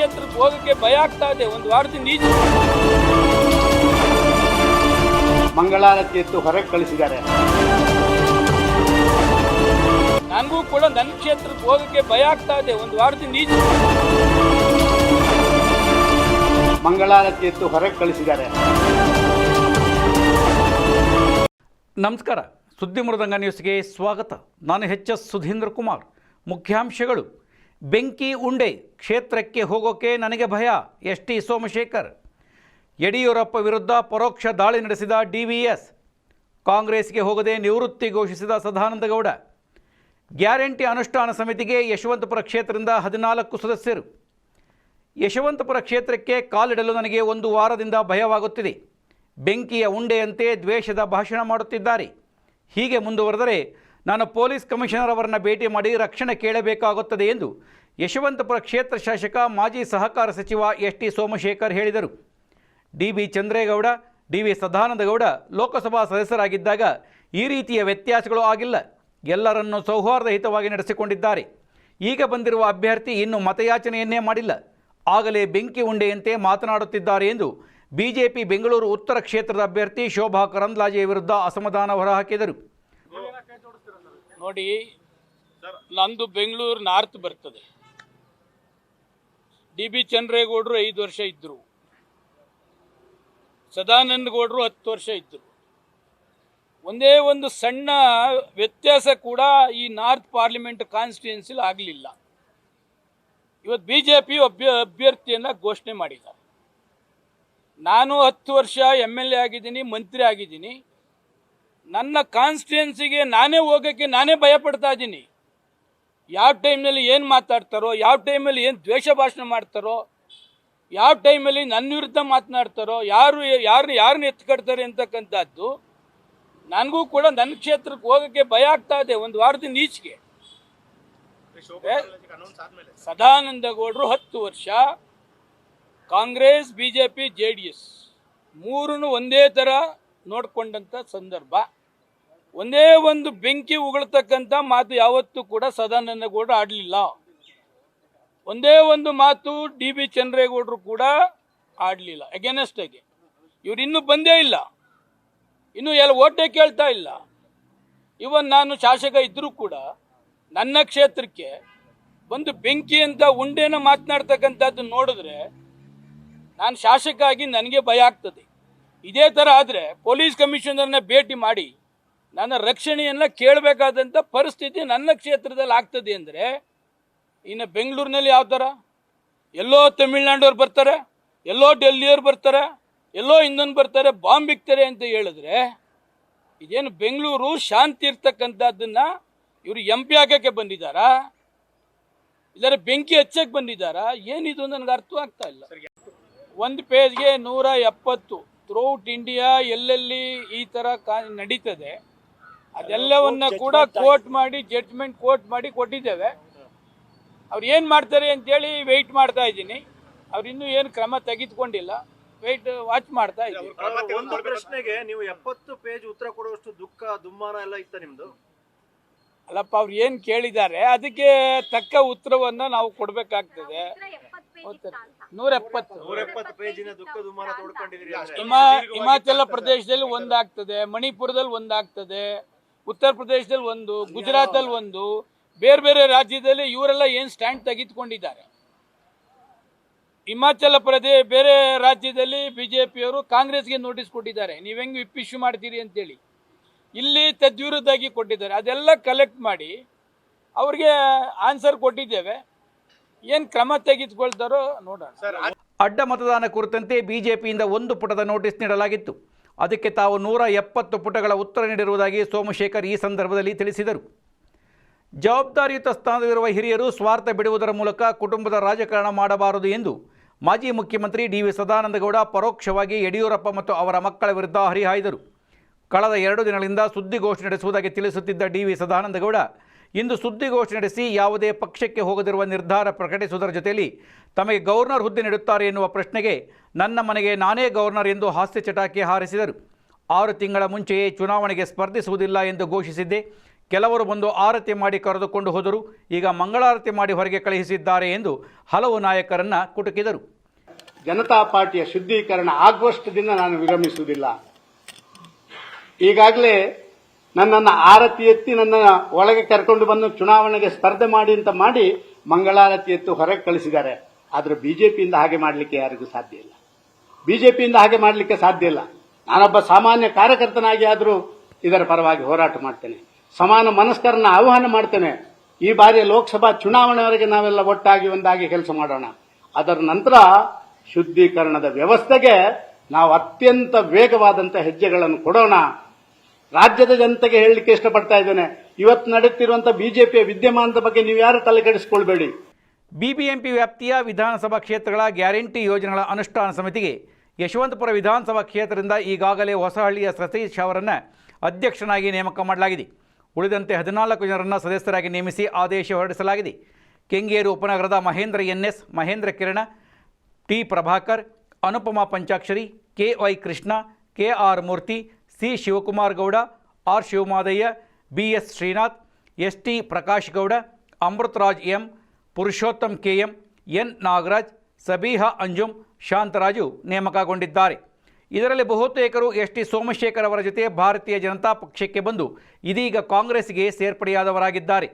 ಕ್ಷೇತ್ರಕ್ಕೆ ಹೋಗಕ್ಕೆ ಭಯ ಆಗ್ತಾ ಇದೆ. ಒಂದು ವಾರದಿಂದ ಈಚೆ ಮಂಗಳಾರತಿ ಎತ್ತು ಹೊರಗೆ ಕಳಿಸಿದ್ದಾರೆ. ನನಗೂ ಕೂಡ ನನ್ನ ಕ್ಷೇತ್ರಕ್ಕೆ ಹೋಗಕ್ಕೆ ಭಯ ಆಗ್ತಾ ಇದೆ. ಒಂದು ವಾರದಿಂದ ಈಚೆ ಮಂಗಳಾರತಿ ಎತ್ತು ಹೊರಗೆ ಕಳಿಸಿದ್ದಾರೆ. ನಮಸ್ಕಾರ. ಸುದ್ದಿ ಮೃದಂಗ ನ್ಯೂಸ್ಗೆ ಸ್ವಾಗತ. ನಾನು ಹೆಚ್ ಎಸ್ ಸುಧೀಂದ್ರ ಕುಮಾರ್. ಮುಖ್ಯಾಂಶಗಳು. ಬೆಂಕಿ ಉಂಡೆ ಕ್ಷೇತ್ರಕ್ಕೆ ಹೋಗೋಕೆ ನನಗೆ ಭಯ ಎಸ್ ಟಿ ಸೋಮಶೇಖರ್. ಯಡಿಯೂರಪ್ಪ ವಿರುದ್ಧ ಪರೋಕ್ಷ ದಾಳಿ ನಡೆಸಿದ ಡಿ ವಿ ಎಸ್. ಕಾಂಗ್ರೆಸ್ಗೆ ಹೋಗದೆ ನಿವೃತ್ತಿ ಘೋಷಿಸಿದ ಸದಾನಂದಗೌಡ ಗ್ಯಾರಂಟಿ ಅನುಷ್ಠಾನ ಸಮಿತಿಗೆ ಯಶವಂತಪುರ ಕ್ಷೇತ್ರದಿಂದ ಹದಿನಾಲ್ಕು ಸದಸ್ಯರು. ಯಶವಂತಪುರ ಕ್ಷೇತ್ರಕ್ಕೆ ಕಾಲಿಡಲು ನನಗೆ ಒಂದು ವಾರದಿಂದ ಭಯವಾಗುತ್ತಿದೆ. ಬೆಂಕಿಯ ಉಂಡೆಯಂತೆ ದ್ವೇಷದ ಭಾಷಣ ಮಾಡುತ್ತಿದ್ದಾರೆ. ಹೀಗೆ ಮುಂದುವರೆದರೆ ನಾನು ಪೊಲೀಸ್ ಕಮಿಷನರ್ ಅವರನ್ನು ಭೇಟಿ ಮಾಡಿ ರಕ್ಷಣೆ ಕೇಳಬೇಕಾಗುತ್ತದೆ ಎಂದು ಯಶವಂತಪುರ ಕ್ಷೇತ್ರ ಶಾಸಕ, ಮಾಜಿ ಸಹಕಾರ ಸಚಿವ ಎಸ್ ಟಿ ಸೋಮಶೇಖರ್ ಹೇಳಿದರು. D B Chandregowda D V Sadanandagowda Lok Sabha ಸದಸ್ಯರಾಗಿದ್ದಾಗ ಈ ರೀತಿಯ ವ್ಯತ್ಯಾಸಗಳು ಆಗಿಲ್ಲ. ಎಲ್ಲರನ್ನು ಸೌಹಾರ್ದಯುತವಾಗಿ ನಡೆಸಿಕೊಂಡಿದ್ದಾರೆ. ಈಗ ಬಂದಿರುವ ಅಭ್ಯರ್ಥಿ ಇನ್ನೂ ಮತಯಾಚನೆಯನ್ನೇ ಮಾಡಿಲ್ಲ. ಆಗಲೇ ಬೆಂಕಿ ಉಂಡೆಯಂತೆ ಮಾತನಾಡುತ್ತಿದ್ದಾರೆ ಎಂದು ಬಿಜೆಪಿ ಬೆಂಗಳೂರು ಉತ್ತರ ಕ್ಷೇತ್ರದ ಅಭ್ಯರ್ಥಿ ಶೋಭಾ ಕರಂದ್ಲಾಜೆ ವಿರುದ್ಧ ಅಸಮಾಧಾನ ಹೊರಹಾಕಿದರು. ನೋಡಿ ನಂದು ಬೆಂಗಳೂರು ನಾರ್ತ್ ಬರ್ತದೆ. ಡಿ ಬಿ ಚಂದ್ರೇಗೌಡರು ಐದು ವರ್ಷ ಇದ್ದರು ಸದಾನಂದ ಗೌಡರು ಹತ್ತು ವರ್ಷ ಇದ್ದರು ಒಂದೇ ಒಂದು ಸಣ್ಣ ವ್ಯತ್ಯಾಸ ಕೂಡ ಈ ನಾರ್ತ್ ಪಾರ್ಲಿಮೆಂಟ್ ಕಾನ್ಸ್ಟಿಟ್ಯೂನ್ಸಿಲಿ ಆಗಲಿಲ್ಲ. ಇವತ್ತು ಬಿ ಜೆ ಪಿ ಅಭ್ಯ ಅಭ್ಯರ್ಥಿಯನ್ನು ಘೋಷಣೆ ಮಾಡಿದ್ದಾರೆ. ನಾನು ಹತ್ತು ವರ್ಷ ಎಂ ಎಲ್ ಎ ಆಗಿದ್ದೀನಿ ಮಂತ್ರಿ ಆಗಿದ್ದೀನಿ. ನನ್ನ ಕಾನ್ಸ್ಟಿಟ್ಯೂನ್ಸಿಗೆ ನಾನೇ ಹೋಗೋಕ್ಕೆ ನಾನೇ ಭಯ ಪಡ್ತಾ ಇದ್ದೀನಿ. ಯಾವ ಟೈಮ್ನಲ್ಲಿ ಏನು ಮಾತಾಡ್ತಾರೋ ಯಾವ ಟೈಮಲ್ಲಿ ಏನು ದ್ವೇಷ ಭಾಷಣ ಮಾಡ್ತಾರೋ ಯಾವ ಟೈಮಲ್ಲಿ ನನ್ನ ವಿರುದ್ಧ ಮಾತನಾಡ್ತಾರೋ ಯಾರು ಯಾರು ಯಾರನ್ನ ಎತ್ಕಡ್ತಾರೆ ಅಂತಕ್ಕಂಥದ್ದು ನನಗೂ ಕೂಡ ನನ್ನ ಕ್ಷೇತ್ರಕ್ಕೆ ಹೋಗೋಕ್ಕೆ ಭಯ ಆಗ್ತಾ ಇದೆ ಒಂದು ವಾರದಿಂದ ಈಚೆಗೆ. ಸದಾನಂದಗೌಡರು ಸದಾನಂದ ಗೌಡರು ಹತ್ತು ವರ್ಷ Congress B J P J D S ಮೂರನ್ನು ಒಂದೇ ಥರ ನೋಡಿಕೊಂಡಂಥ ಸಂದರ್ಭ. ಒಂದೇ ಒಂದು ಬೆಂಕಿ ಉಗುಳ್ತಕ್ಕಂಥ ಮಾತು ಯಾವತ್ತೂ ಕೂಡ ಸದಾನಂದ ಗೌಡರು ಆಡಲಿಲ್ಲ. ಒಂದೇ ಒಂದು ಮಾತು ಡಿ ಬಿ ಚಂದ್ರೇಗೌಡರು ಕೂಡ ಆಡಲಿಲ್ಲ. ಅಗೇನೆಸ್ಟ್ ಆಗಿ. ಇವ್ರು ಇನ್ನೂ ಬಂದೇ ಇಲ್ಲ. ಇನ್ನೂ ಎಲ್ಲ ಓಟೇ ಕೇಳ್ತಾ ಇಲ್ಲ. ಇವನ್ ನಾನು ಶಾಸಕ ಇದ್ದರೂ ಕೂಡ ನನ್ನ ಕ್ಷೇತ್ರಕ್ಕೆ ಒಂದು ಬೆಂಕಿ ಅಂತ ಉಂಡೆನ ಮಾತನಾಡ್ತಕ್ಕಂಥದ್ದು ನೋಡಿದ್ರೆ ನಾನು ಶಾಸಕ ಆಗಿ ನನಗೆ ಭಯ ಆಗ್ತದೆ. ಇದೇ ಥರ ಆದರೆ ಪೊಲೀಸ್ ಕಮಿಷನರ್ನ ಭೇಟಿ ಮಾಡಿ ನನ್ನ ರಕ್ಷಣೆಯನ್ನು ಕೇಳಬೇಕಾದಂಥ ಪರಿಸ್ಥಿತಿ ನನ್ನ ಕ್ಷೇತ್ರದಲ್ಲಿ ಆಗ್ತದೆ ಅಂದರೆ, ಇನ್ನು ಬೆಂಗಳೂರಿನಲ್ಲಿ ಯಾವ ಥರ ಎಲ್ಲೋ ತಮಿಳ್ನಾಡವ್ರು ಬರ್ತಾರೆ, ಎಲ್ಲೋ ಡೆಲ್ಲಿಯವ್ರು ಬರ್ತಾರೆ, ಎಲ್ಲೋ ಇನ್ನೊಂದು ಬರ್ತಾರೆ, ಬಾಂಬ್ ಇಕ್ತಾರೆ ಅಂತ ಹೇಳಿದ್ರೆ, ಇದೇನು ಬೆಂಗಳೂರು ಶಾಂತಿ ಇರ್ತಕ್ಕಂಥದ್ದನ್ನು ಇವರು ಎಂ ಪಿ ಆಗಕ್ಕೆ ಬಂದಿದ್ದಾರಾ? ಇಲ್ಲರ ಬೆಂಕಿ ಹಚ್ಚಕ್ಕೆ ಬಂದಿದ್ದಾರಾ? ಏನಿದು ನನಗೆ ಅರ್ಥ ಆಗ್ತಾ ಇಲ್ಲ. ಒಂದು ಪೇಜ್ಗೆ ನೂರ ಎಪ್ಪತ್ತು ಥ್ರೂಔಟ್ ಇಂಡಿಯಾ ಎಲ್ಲೆಲ್ಲಿ ಈ ಥರ ಕಾ ನಡೀತದೆ ಅದೆಲ್ಲವನ್ನ ಕೂಡ ಕೋರ್ಟ್ ಮಾಡಿ ಜಡ್ಜ್ಮೆಂಟ್ ಕೋರ್ಟ್ ಮಾಡಿ ಕೊಟ್ಟಿದ್ದೇವೆ. ಅವ್ರು ಏನು ಮಾಡ್ತಾರೆ ಅಂತೇಳಿ ವೆಯ್ಟ್ ಮಾಡ್ತಾ ಇದ್ದೀನಿ. ಅವ್ರು ಇನ್ನೂ ಏನು ಕ್ರಮ ತೆಗೆದುಕೊಂಡಿಲ್ಲ. ವೆಯ್ಟ್ ವಾಚ್ ಮಾಡ್ತಾ ಇದ್ದೀನಿ. ಒಂದು ಪ್ರಶ್ನೆಗೆ ನೀವು ಎಪ್ಪತ್ತು ಪೇಜ್ ಉತ್ತರ ಕೊಡುವಷ್ಟು ದುಃಖ ದುಮ್ಮಾನ ಎಲ್ಲ ಇತ್ತ ನಿಮ್ದು? ಅಲ್ಲಪ್ಪ ಅವ್ರು ಏನು ಕೇಳಿದ್ದಾರೆ ಅದಕ್ಕೆ ತಕ್ಕ ಉತ್ತರವನ್ನ ನಾವು ಕೊಡ್ಬೇಕಾಗ್ತದೆ. ನೂರ ಎಪ್ಪತ್ತು ಹಿಮಾಚಲ ಪ್ರದೇಶದಲ್ಲಿ ಒಂದಾಗ್ತದೆ ಮಣಿಪುರದಲ್ಲಿ ಒಂದಾಗ್ತದೆ. ಉತ್ತರ ಪ್ರದೇಶದಲ್ಲಿ ಒಂದು, ಗುಜರಾತಲ್ಲಿ ಒಂದು, ಬೇರೆ ಬೇರೆ ರಾಜ್ಯದಲ್ಲಿ ಇವರೆಲ್ಲ ಏನು ಸ್ಟ್ಯಾಂಡ್ ತೆಗೆದುಕೊಂಡಿದ್ದಾರೆ? ಹಿಮಾಚಲ ಪ್ರದೇಶ ಬೇರೆ ರಾಜ್ಯದಲ್ಲಿ ಬಿ ಜೆ ಪಿಯವರು ಕಾಂಗ್ರೆಸ್ಗೆ ನೋಟಿಸ್ ಕೊಟ್ಟಿದ್ದಾರೆ. ನೀವು ಹೆಂಗೆ ವಿಪ್ ಇಶ್ಯೂ ಮಾಡ್ತೀರಿ ಅಂತೇಳಿ. ಇಲ್ಲಿ ತದ್ವಿರುದ್ಧಾಗಿ ಕೊಟ್ಟಿದ್ದಾರೆ. ಅದೆಲ್ಲ ಕಲೆಕ್ಟ್ ಮಾಡಿ ಅವ್ರಿಗೆ ಆನ್ಸರ್ ಕೊಟ್ಟಿದ್ದೇವೆ. ಏನು ಕ್ರಮ ತೆಗೆದುಕೊಳ್ತಾರೋ ನೋಡೋಣ. ಅಡ್ಡ ಮತದಾನ ಕುರಿತಂತೆ ಬಿಜೆಪಿಯಿಂದ ಒಂದು ಪುಟದ ನೋಟಿಸ್ ನೀಡಲಾಗಿತ್ತು. ಅದಕ್ಕೆ ತಾವು ನೂರ ಎಪ್ಪತ್ತು ಪುಟಗಳ ಉತ್ತರ ನೀಡಿರುವುದಾಗಿ ಸೋಮಶೇಖರ್ ಈ ಸಂದರ್ಭದಲ್ಲಿ ತಿಳಿಸಿದರು. ಜವಾಬ್ದಾರಿಯುತ ಸ್ಥಾನದಲ್ಲಿರುವ ಹಿರಿಯರು ಸ್ವಾರ್ಥ ಬಿಡುವುದರ ಮೂಲಕ ಕುಟುಂಬದ ರಾಜಕಾರಣ ಮಾಡಬಾರದು ಎಂದು ಮಾಜಿ ಮುಖ್ಯಮಂತ್ರಿ ಡಿ ವಿ ಸದಾನಂದಗೌಡ ಪರೋಕ್ಷವಾಗಿ ಯಡಿಯೂರಪ್ಪ ಮತ್ತು ಅವರ ಮಕ್ಕಳ ವಿರುದ್ಧ ಹರಿಹಾಯ್ದರು. ಕಳೆದ ಎರಡು ದಿನಗಳಿಂದ ಸುದ್ದಿಗೋಷ್ಠಿ ನಡೆಸುವುದಾಗಿ ತಿಳಿಸುತ್ತಿದ್ದ ಡಿ ವಿ ಸದಾನಂದಗೌಡ ಇಂದು ಸುದ್ದಿಗೋಷ್ಠಿ ನಡೆಸಿ ಯಾವುದೇ ಪಕ್ಷಕ್ಕೆ ಹೋಗದಿರುವ ನಿರ್ಧಾರ ಪ್ರಕಟಿಸುವುದರ ಜೊತೆಯಲ್ಲಿ ತಮಗೆ ಗವರ್ನರ್ ಹುದ್ದೆ ನೀಡುತ್ತಾರೆ ಎನ್ನುವ ಪ್ರಶ್ನೆಗೆ ನನ್ನ ಮನೆಗೆ ನಾನೇ ಗವರ್ನರ್ ಎಂದು ಹಾಸ್ಯ ಚಟಾಕಿ ಹಾರಿಸಿದರು. ಆರು ತಿಂಗಳ ಮುಂಚೆಯೇ ಚುನಾವಣೆಗೆ ಸ್ಪರ್ಧಿಸುವುದಿಲ್ಲ ಎಂದು ಘೋಷಿಸಿದ್ದೆ. ಕೆಲವರು ಬಂದು ಆರತಿ ಮಾಡಿ ಕರೆದುಕೊಂಡು ಹೋದರು. ಈಗ ಮಂಗಳಾರತಿ ಮಾಡಿ ಹೊರಗೆ ಕಳುಹಿಸಿದ್ದಾರೆ ಎಂದು ಹಲವು ನಾಯಕರನ್ನು ಕುಟುಕಿದರು. ಜನತಾ ಪಾರ್ಟಿಯ ಶುದ್ಧೀಕರಣ ಆಗುವಷ್ಟು ದಿನ ನಾನು ವಿರಮಿಸುವುದಿಲ್ಲ ಈಗಾಗಲೇ ನನ್ನನ್ನು ಆರತಿ ಎತ್ತಿ ನನ್ನ ಒಳಗೆ ಕರ್ಕೊಂಡು ಬಂದು ಚುನಾವಣೆಗೆ ಸ್ಪರ್ಧೆ ಮಾಡಿ ಅಂತ ಮಾಡಿ ಮಂಗಳಾರತಿ ಎತ್ತು ಹೊರಗೆ ಕಳಿಸಿದ್ದಾರೆ. ಆದ್ರೆ ಬಿಜೆಪಿಯಿಂದ ಹಾಗೆ ಮಾಡಲಿಕ್ಕೆ ಯಾರಿಗೂ ಸಾಧ್ಯ ಇಲ್ಲ. ಬಿಜೆಪಿಯಿಂದ ಹಾಗೆ ಮಾಡಲಿಕ್ಕೆ ಸಾಧ್ಯ ಇಲ್ಲ. ನಾನೊಬ್ಬ ಸಾಮಾನ್ಯ ಕಾರ್ಯಕರ್ತನಾಗಿ ಆದರೂ ಇದರ ಪರವಾಗಿ ಹೋರಾಟ ಮಾಡ್ತೇನೆ. ಸಮಾನ ಮನಸ್ಕರನ್ನ ಆಹ್ವಾನ ಮಾಡ್ತೇನೆ. ಈ ಬಾರಿಯ ಲೋಕಸಭಾ ಚುನಾವಣೆವರೆಗೆ ನಾವೆಲ್ಲ ಒಟ್ಟಾಗಿ ಒಂದಾಗಿ ಕೆಲಸ ಮಾಡೋಣ. ಅದರ ನಂತರ ಶುದ್ಧೀಕರಣದ ವ್ಯವಸ್ಥೆಗೆ ನಾವು ಅತ್ಯಂತ ವೇಗವಾದಂಥ ಹೆಜ್ಜೆಗಳನ್ನು ಕೊಡೋಣ. ರಾಜ್ಯದ ಜನತೆಗೆ ಹೇಳಲಿಕ್ಕೆ ಇಷ್ಟಪಡ್ತಾ ಇದ್ದೇನೆ. ಇವತ್ತು ನಡೆಯುತ್ತಿರುವಂತಹ ಬಿಜೆಪಿಯ ವಿದ್ಯಮಾನದ ಬಗ್ಗೆ ನೀವು ಯಾರು ತಲೆ ಕೆಡಿಸಿಕೊಳ್ಬೇಡಿ ಬಿಬಿಎಂಪಿ ವ್ಯಾಪ್ತಿಯ ವಿಧಾನಸಭಾ ಕ್ಷೇತ್ರಗಳ ಗ್ಯಾರಂಟಿ ಯೋಜನೆಗಳ ಅನುಷ್ಠಾನ ಸಮಿತಿಗೆ ಯಶವಂತಪುರ ವಿಧಾನಸಭಾ ಕ್ಷೇತ್ರದಿಂದ ಈಗಾಗಲೇ ಹೊಸಹಳ್ಳಿಯ ಸತೀಶ್ ಅವರನ್ನು ಅಧ್ಯಕ್ಷನಾಗಿ ನೇಮಕ ಮಾಡಲಾಗಿದೆ. ಉಳಿದಂತೆ ಹದಿನಾಲ್ಕು ಜನರನ್ನು ಸದಸ್ಯರಾಗಿ ನೇಮಿಸಿ ಆದೇಶ ಹೊರಡಿಸಲಾಗಿದೆ. Kengeri ಉಪನಗರದ Mahendra N S Mahendra Kirana, T Prabhakar, Anupama Panchakshari, K Y Krishna, K R Murthy C Shivakumar Gowda, R Shivamadaiah, B S Srinath, S T Prakash Gowda, Amrutharaj M, Purushottam K M, N Nagaraj, Sabiha Anjum, Shantharaju ನೇಮಕಗೊಂಡಿದ್ದಾರೆ. ಇದರಲ್ಲಿ ಬಹುತೇಕರು S T Somashekar ಅವರ ಜೊತೆ ಭಾರತೀಯ ಜನತಾ ಪಕ್ಷಕ್ಕೆ ಬಂದು ಇದೀಗ ಕಾಂಗ್ರೆಸ್ಗೆ ಸೇರ್ಪಡೆಯಾದವರಾಗಿದ್ದಾರೆ.